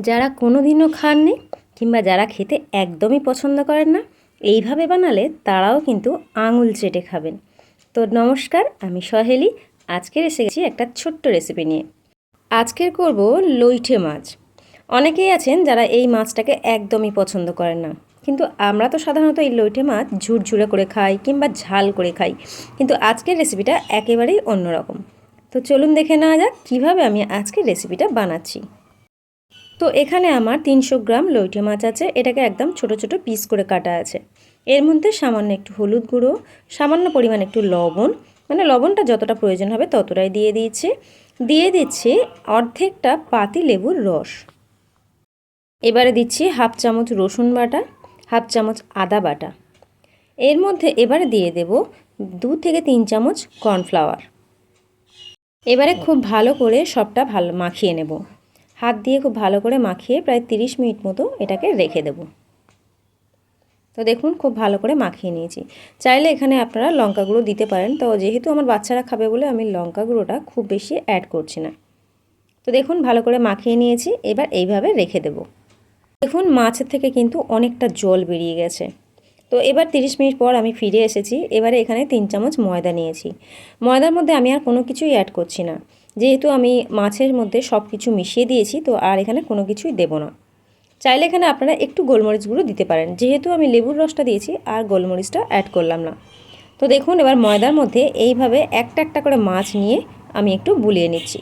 যারা কোনো দিনও খাননি কিংবা যারা খেতে একদমই পছন্দ করেন না, এইভাবে বানালে তারাও কিন্তু আঙুল চেটে খাবেন। তো নমস্কার, আমি সহেলি। আজকের এসে গেছি একটা ছোট্ট রেসিপি নিয়ে। আজকের করব লইঠে মাছ। অনেকেই আছেন যারা এই মাছটাকে একদমই পছন্দ করেন না। কিন্তু আমরা তো সাধারণত এই লইঠে মাছ ঝুরঝুরে করে খাই কিংবা ঝাল করে খাই। কিন্তু আজকের রেসিপিটা একেবারেই অন্যরকম। তো চলুন দেখে নেওয়া যাক কীভাবে আমি আজকের রেসিপিটা বানাচ্ছি। তো এখানে আমার তিনশো গ্রাম লইটে মাছ আছে, এটাকে একদম ছোট ছোট পিস করে কাটা আছে। এর মধ্যে সামান্য একটু হলুদ গুঁড়ো, সামান্য পরিমাণ একটু লবণ মানে লবণটা যতটা প্রয়োজন হবে ততটাই দিয়ে দিয়েছি। দিয়ে দিচ্ছি অর্ধেকটা পাতি লেবুর রস। এবারে দিচ্ছি হাফ চামচ রসুন বাটা, হাফ চামচ আদা বাটা। এর মধ্যে এবারে দিয়ে দেব দু থেকে তিন চামচ কর্নফ্লাওয়ার। এবারে খুব ভালো করে সবটা ভালো মাখিয়ে নেব। হাত দিয়ে খুব ভালো করে মাখিয়ে প্রায় 30 মিনিট মতো এটাকে রেখে দেব। তো দেখুন, খুব ভালো করে মাখিয়ে নিয়েছি। চাইলে এখানে আপনারা লঙ্কা গুঁড়ো দিতে পারেন। তো যেহেতু আমার বাচ্চারা খাবে বলে আমি লঙ্কা গুঁড়োটা খুব বেশি অ্যাড করছি না। তো দেখুন, ভালো করে মাখিয়ে নিয়েছি। এবার এইভাবে রেখে দেব। দেখুন, মাছের থেকে কিন্তু অনেকটা জল বেরিয়ে গেছে। তো এবার 30 মিনিট পর আমি ফিরে এসেছি। এবারে এখানে তিন চামচ ময়দা নিয়েছি। ময়দার মধ্যে আমি আর কোনো কিছুই অ্যাড করছি না। যেহেতু আমি মাছের মধ্যে সব কিছু মিশিয়ে দিয়েছি, তো আর এখানে কোনো কিছুই দেব না। চাইলে এখানে আপনারা একটু গোলমরিচ গুঁড়ো দিতে পারেন। যেহেতু আমি লেবুর রসটা দিয়েছি, আর গোলমরিচটা অ্যাড করলাম না। তো দেখুন, এবার ময়দার মধ্যে এইভাবে একটা একটা করে মাছ নিয়ে আমি একটু বুলিয়ে নিচ্ছি।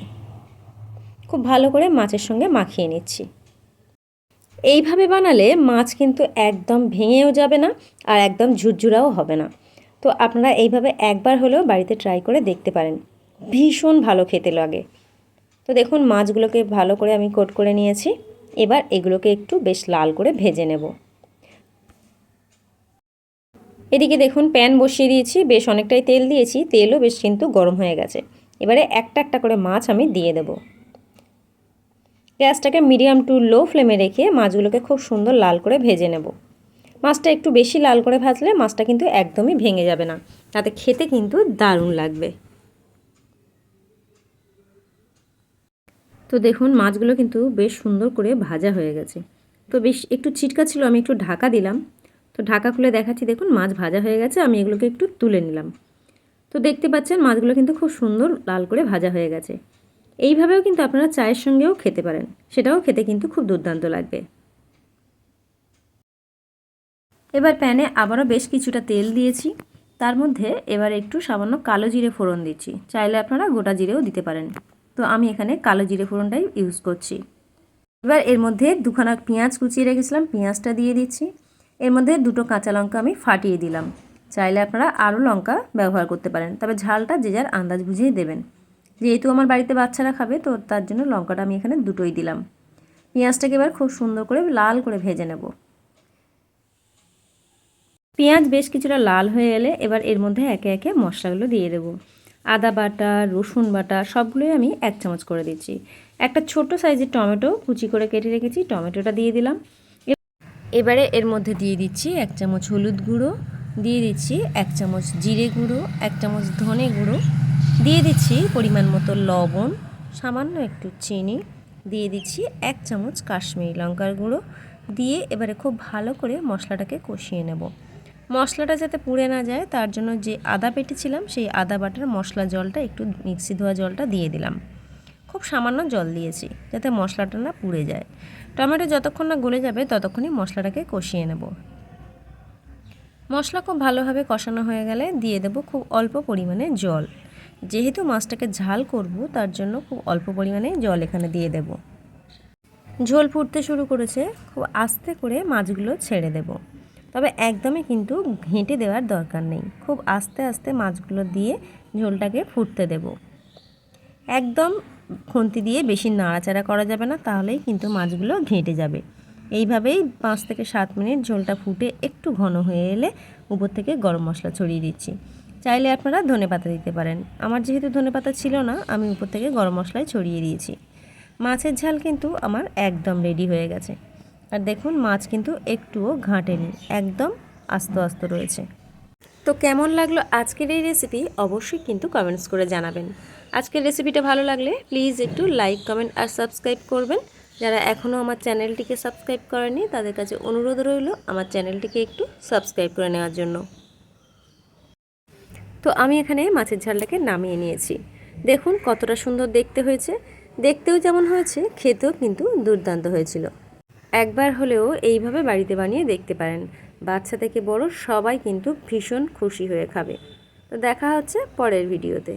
খুব ভালো করে মাছের সঙ্গে মাখিয়ে নিচ্ছি। এইভাবে বানালে মাছ কিন্তু একদম ভেঙেও যাবে না, আর একদম ঝুরঝুরাও হবে না। তো আপনারা এইভাবে একবার হলেও বাড়িতে ট্রাই করে দেখতে পারেন। ভীষণ ভালো খেতে লাগে। তো দেখুন, মাছগুলোকে ভালো করে আমি কোট করে নিয়েছি। এবার এগুলোকে একটু বেশ লাল করে ভেজে নেব। এদিকে দেখুন, প্যান বসিয়ে দিয়েছি, বেশ অনেকটাই তেল দিয়েছি, তেলও বেশ কিন্তু গরম হয়ে গেছে। এবারে একটা একটা করে মাছ আমি দিয়ে দেব। গ্যাসটাকে মিডিয়াম টু লো ফ্লেমে রেখে মাছগুলোকে খুব সুন্দর লাল করে ভেজে নেব। মাছটা একটু বেশি লাল করে ভাজলে মাছটা কিন্তু একদমই ভেঙে যাবে না। তাতে খেতে কিন্তু দারুণ লাগবে। তো দেখুন, মাছগুলো কিন্তু বেশ সুন্দর করে ভাজা হয়ে গেছে। তো বেশ একটু ছিটকা ছিল, আমি একটু ঢাকা দিলাম। তো ঢাকা খুলে দেখাচ্ছি, দেখুন, মাছ ভাজা হয়ে গেছে, আমি এগুলোকে একটু তুলে নিলাম। তো দেখতে পাচ্ছেন, মাছগুলো কিন্তু খুব সুন্দর লাল করে ভাজা হয়ে গেছে। এইভাবেও কিন্তু আপনারা চায়ের সঙ্গেও খেতে পারেন, সেটাও খেতে কিন্তু খুব দুর্দান্ত লাগবে। এবার প্যানে আবারও বেশ কিছুটা তেল দিয়েছি, তার মধ্যে এবার একটু সামান্য কালো জিরে ফোড়ন দিচ্ছি, চাইলে আপনারা গোটা জিরেও দিতে পারেন। তো আমি এখানে কালো জিরে ফোড়নটাই ইউজ করছি। এবার এর মধ্যে দুখানা পেঁয়াজ কুচিয়ে রেখেছিলাম, পেঁয়াজটা দিয়ে দিচ্ছি। এর মধ্যে দুটো কাঁচা লঙ্কা আমি ফাটিয়ে দিলাম। চাইলে আপনারা আরও লঙ্কা ব্যবহার করতে পারেন, তবে ঝালটা যে যার আন্দাজ বুঝিয়ে দেবেন। যেহেতু আমার বাড়িতে বাচ্চারা খাবে, তো তার জন্য লঙ্কাটা আমি এখানে দুটোই দিলাম। পেঁয়াজটাকে এবার খুব সুন্দর করে লাল করে ভেজে নেব। পেঁয়াজ বেশ কিছুটা লাল হয়ে এলে এবার এর মধ্যে একে একে মশলাগুলো দিয়ে দেবো। আদা বাটা, রসুন বাটা সবগুলোই আমি এক চামচ করে দিচ্ছি। একটা ছোট সাইজের টমেটো কুচি করে কেটে রেখেছি, টমেটোটা দিয়ে দিলাম। এবারে এর মধ্যে দিয়ে দিচ্ছি এক চামচ হলুদ গুঁড়ো, দিয়ে দিচ্ছি এক চামচ জিরে গুঁড়ো, এক চামচ ধনে গুঁড়ো, দিয়ে দিচ্ছি পরিমাণ মতো লবণ, সামান্য একটু চিনি, দিয়ে দিচ্ছি এক চামচ কাশ্মীরি লঙ্কার গুঁড়ো, দিয়ে এবারে খুব ভালো করে মশলাটাকে কষিয়ে নেব। মশলাটা যাতে পুড়ে না যায়, তার জন্য যে আদা পেটেছিলাম, সেই আদা বাটার মশলা জলটা, একটু মিক্সি ধোয়া জলটা দিয়ে দিলাম। খুব সামান্য জল দিয়েছি, যাতে মশলাটা না পুড়ে যায়। টমেটো যতক্ষণ না গলে যাবে, ততক্ষণই মশলাটাকে কষিয়ে নেব। মশলা খুব ভালোভাবে কষানো হয়ে গেলে দিয়ে দেব খুব অল্প পরিমাণে জল। যেহেতু মাছটাকে ঝাল করব, তার জন্য খুব অল্প পরিমাণে জল এখানে দিয়ে দেব। ঝোল ফুটতে শুরু করেছে, খুব আস্তে করে মাছগুলো ছেড়ে দেবো। তবে একদমই কিন্তু ঘেঁটে দেওয়ার দরকার নেই। খুব আস্তে আস্তে মাছগুলো দিয়ে ঝোলটাকে ফুটতে দেব। একদম খুন্তি দিয়ে বেশি নাড়াচাড়া করা যাবে না, তাহলেই কিন্তু মাছগুলো ঘেঁটে যাবে। এইভাবেই পাঁচ থেকে সাত মিনিট ঝোলটা ফুটে একটু ঘন হয়ে এলে উপর থেকে গরম মশলা ছড়িয়ে দিচ্ছি। চাইলে আপনারা ধনে পাতা দিতে পারেন। আমার যেহেতু ধনে পাতা ছিল না, আমি উপর থেকে গরম মশলায় ছড়িয়ে দিয়েছি। মাছের ঝাল কিন্তু আমার একদম রেডি হয়ে গেছে। আর দেখুন, মাছ কিন্তু একটুও ঘাঁটেনি, একদম আস্ত আস্ত রয়েছে। তো কেমন লাগল আজকের এই রেসিপি অবশ্যই কিন্তু কমেন্টস করে জানাবেন। আজকের রেসিপিটা ভালো লাগলে প্লিজ একটু লাইক কমেন্ট আর সাবস্ক্রাইব করবেন। যারা এখনও আমার চ্যানেলটিকে সাবস্ক্রাইব করেনি তাদের কাছে অনুরোধ রইল আমার চ্যানেলটিকে একটু সাবস্ক্রাইব করে নেওয়ার জন্য। তো আমি এখানে মাছের ঝালটাকে নামিয়ে নিয়েছি। দেখুন কতটা সুন্দর দেখতে হয়েছে। দেখতেও যেমন হয়েছে, খেতেও কিন্তু দুর্দান্ত হয়েছিল। একবার হলেও এইভাবে বাড়িতে বানিয়ে দেখতে পারেন। বাচ্চা থেকে বড় সবাই কিন্তু ভীষণ খুশি হয়ে খাবে। তো দেখা হচ্ছে পরের ভিডিওতে।